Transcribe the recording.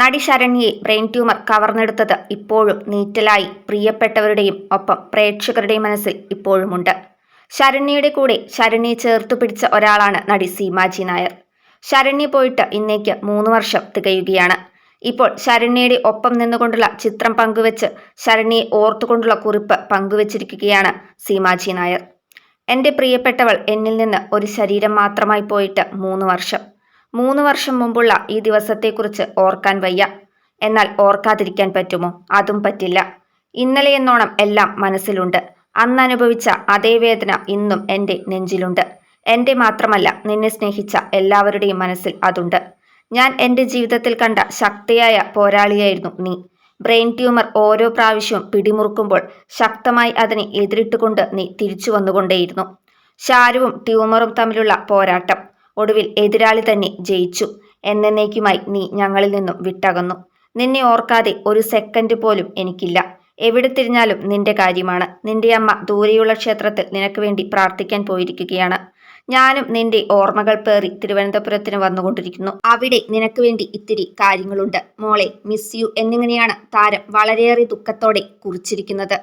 നടി ശരണ്യെ brain tumour കവർന്നെടുത്തത് ഇപ്പോഴും നീറ്റലായി പ്രിയപ്പെട്ടവരുടെയും ഒപ്പം പ്രേക്ഷകരുടെയും മനസ്സിൽ ഇപ്പോഴുമുണ്ട്. ശരണ്യയുടെ കൂടെ ശരണ്യെ ചേർത്തു പിടിച്ച ഒരാളാണ് നടി സീമാജി നായർ. ശരണ്യ പോയിട്ട് ഇന്നേക്ക് മൂന്ന് വർഷം തികയുകയാണ്. ഇപ്പോൾ ശരണ്യയുടെ ഒപ്പം നിന്നുകൊണ്ടുള്ള ചിത്രം പങ്കുവെച്ച് ശരണ്യെ ഓർത്തുകൊണ്ടുള്ള കുറിപ്പ് പങ്കുവച്ചിരിക്കുകയാണ് സീമാജി നായർ. എന്റെ പ്രിയപ്പെട്ടവൾ എന്നിൽ നിന്ന് ഒരു ശരീരം മാത്രമായി പോയിട്ട് മൂന്ന് വർഷം. മൂന്ന് വർഷം മുമ്പുള്ള ഈ ദിവസത്തെക്കുറിച്ച് ഓർക്കാൻ വയ്യ. എന്നാൽ ഓർക്കാതിരിക്കാൻ പറ്റുമോ? അതും പറ്റില്ല. ഇന്നലെ എന്നോണം എല്ലാം മനസ്സിലുണ്ട്. അന്ന് അനുഭവിച്ച അതേ വേദന ഇന്നും എന്റെ നെഞ്ചിലുണ്ട്. എന്റെ മാത്രമല്ല നിന്നെ സ്നേഹിച്ച എല്ലാവരുടെയും മനസ്സിൽ അതുണ്ട്. ഞാൻ എന്റെ ജീവിതത്തിൽ കണ്ട ശക്തിയായ പോരാളിയായിരുന്നു നീ. ബ്രെയിൻ ട്യൂമർ ഓരോ പ്രാവശ്യവും പിടിമുറുക്കുമ്പോൾ ശക്തമായി അതിനെ എതിരിട്ടുകൊണ്ട് നീ തിരിച്ചു വന്നുകൊണ്ടേയിരുന്നു. ഷാരുവും ട്യൂമറും തമ്മിലുള്ള പോരാട്ടം. ഒടുവിൽ എതിരാളി തന്നെ ജയിച്ചു. എന്നേക്കുമായി നീ ഞങ്ങളിൽ നിന്നും വിട്ടകന്നു. നിന്നെ ഓർക്കാതെ ഒരു സെക്കൻഡ് പോലും എനിക്കില്ല. എവിടെ തിരിഞ്ഞാലും നിന്റെ കാര്യമാണ്. നിന്റെ അമ്മ ദൂരെയുള്ള ക്ഷേത്രത്തിൽ നിനക്ക് വേണ്ടി പ്രാർത്ഥിക്കാൻ പോയിരിക്കുകയാണ്. ഞാനും നിന്റെ ഓർമ്മകൾ പേറി തിരുവനന്തപുരത്തിന് വന്നുകൊണ്ടിരിക്കുന്നു. അവിടെ നിനക്ക് വേണ്ടി ഇത്തിരി കാര്യങ്ങളുണ്ട്. മോളെ മിസ് യു എന്നിങ്ങനെയാണ് താരം വളരെയേറെ ദുഃഖത്തോടെ കുറിച്ചിരിക്കുന്നത്.